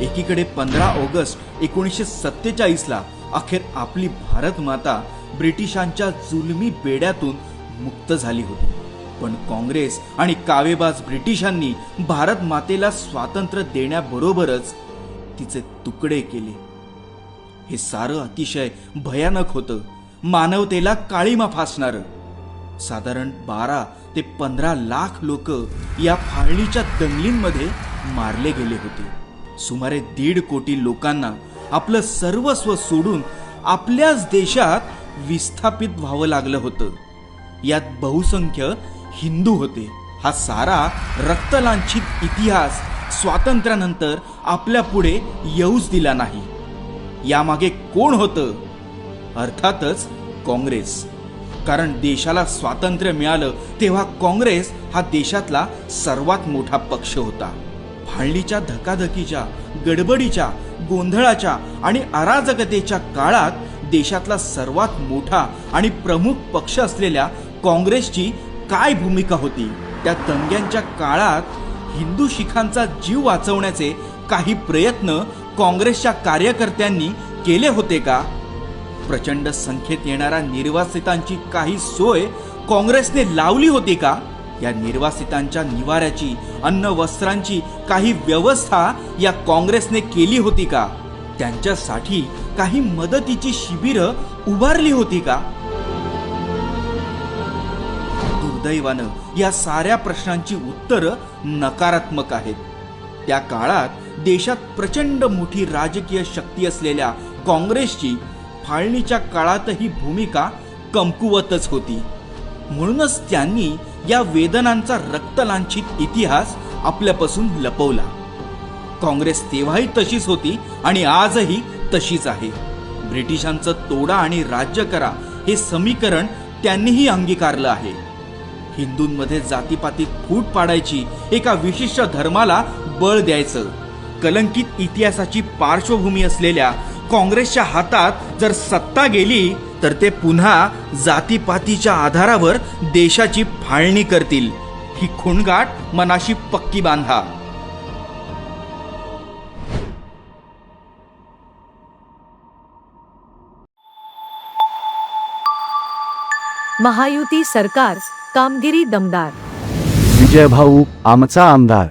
एकीकडे पंधरा ऑगस्ट एकोणीसशे सत्तेचाळीसला अखेर आपली भारत माता ब्रिटिशांच्या जुलमी बेड्यातून मुक्त झाली होती. पण काँग्रेस आणि कावेबाज ब्रिटिशांनी भारत मातेला स्वातंत्र्य देण्याबरोबरच तिचे तुकडे केले. हे सारं अतिशय भयानक होतं. मानवतेला काळीमा फासणारं. साधारण बारा ते पंधरा लाख लोक या फाळणीच्या दंगलींमध्ये मारले गेले होते. सुमारे दीड कोटी लोकांना आपलं सर्वस्व सोडून आपल्याच देशात विस्थापित व्हावं लागलं होतं. यात बहुसंख्य हिंदू होते. हा सारा रक्तलांछित इतिहास स्वातंत्र्यानंतर आपल्या पुढे येऊच दिला नाही. यामागे कोण होतं? अर्थातच काँग्रेस. कारण देशाला स्वातंत्र्य मिळालं तेव्हा काँग्रेस हा देशातला सर्वात मोठा पक्ष होता. हल्लीच्या धकाधकीच्या गडबडीच्या गोंधळाच्या आणि अराजकतेच्या काळात देशातला सर्वात मोठा आणि प्रमुख पक्ष असलेल्या काँग्रेसची काय भूमिका होती? त्या दंग्यांच्या काळात हिंदू शिखांचा जीव वाचवण्याचे काही प्रयत्न काँग्रेसच्या कार्यकर्त्यांनी केले होते का? प्रचंड संख्येत येणाऱ्या निर्वासितांची काही सोय काँग्रेसने लावली होती का? या निर्वासितांच्या निवाऱ्याची अन्न वस्त्रांची काही व्यवस्था या काँग्रेसने केली होती का? त्यांच्यासाठी काही मदतीची शिबिरं उभारली होती का? दुर्दैवानं या साऱ्या प्रश्नांची उत्तरं नकारात्मक आहेत. त्या काळात देशात प्रचंड मोठी राजकीय शक्ती असलेल्या काँग्रेसची फाळणीच्या काळातही भूमिका कमकुवतच होती. म्हणूनच त्यांनी या वेदनांचा रक्तलांछित इतिहास आपल्यापासून लपवला. काँग्रेस तेव्हाही तशीच होती आणि आजही तशीच आहे. ब्रिटिशांचं तोडा आणि राज्य करा हे समीकरण त्यांनीही अंगीकारलं आहे. हिंदूंमध्ये जातीपातीत फूट पाडायची एका विशिष्ट धर्माला बळ द्यायचं. कलंकित इतिहासाची पार्श्वभूमी असलेल्या काँग्रेसच्या हातात जर सत्ता गेली तर ते पुन्हा जातीपातीच्या आधारावर देशाची फाळणी करतील. ही खुणगाठ मनाशी पक्की बांधा. महायुती सरकार कामगिरी दमदार. विजय भाऊ आमचा आमदार.